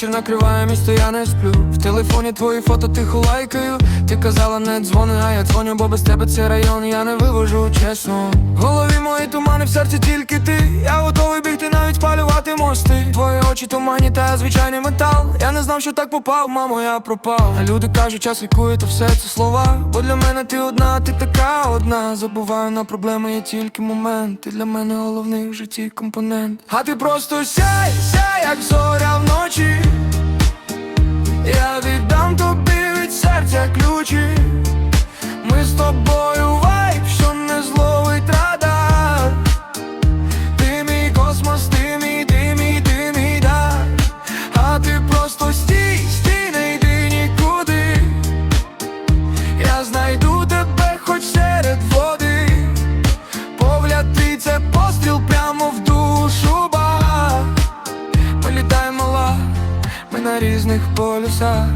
вечір накриває місто, я не сплю. В телефоні твої фото тихо лайкаю. Ти казала, не дзвони, а я дзвоню, бо без тебе цей район я не вивожу, чесно. В голові мої тумани, в серці тільки ти. Я готовий бігти, навіть мости. Твої очі тумані, та я звичайний метал. Я не знав, що так попав, мамо, я пропав. А люди кажуть, час лікує, то все це слова. Бо для мене ти одна, ти така одна. Забуваю на проблеми, є тільки момент. Ти для мене головний в житті компонент. А ти просто сяй, сяй, як зоря вночі. Різних полюсах.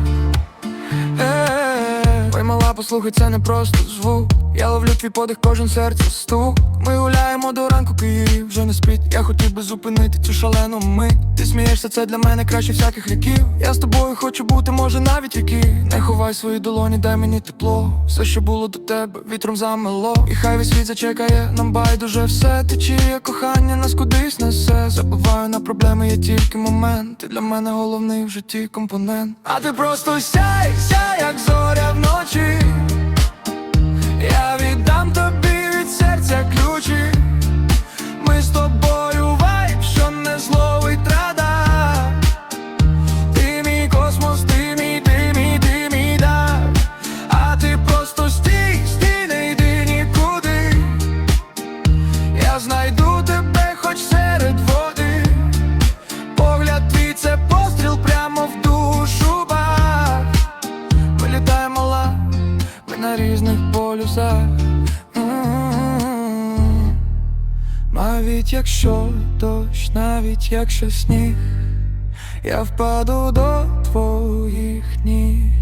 Послухай, це не просто звук. Я ловлю твій подих, кожен серце стук. Ми гуляємо до ранку, Київ вже не спить. Я хотів би зупинити цю шалену мить. Ти смієшся, це для мене краще всяких ліків. Я з тобою хочу бути, може навіть віки. Не ховай свої долоні, дай мені тепло. Все, що було до тебе, вітром замело. І хай весь світ зачекає, нам байдуже все. Течіє кохання, нас кудись несе. Забуваю на проблеми, є тільки момент. Ти для мене головний в житті компонент. А ти просто сяй, сяй, як зоря вночі. М. Навіть якщо дощ, навіть якщо сніг, я впаду до твоїх ніг.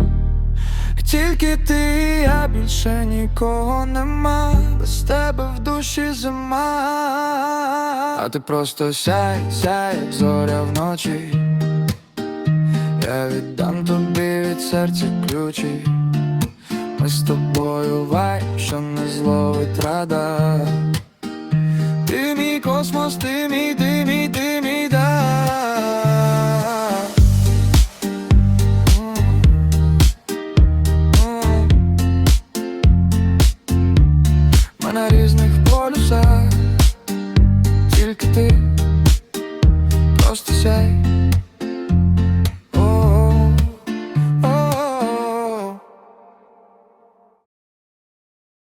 Тільки ти, я більше нікого нема, без тебе в душі зима. А ти просто сяй, сяй, як зоря вночі. Я віддам тобі від серця ключі. Ми з тобою не estrada. Te cosmos, te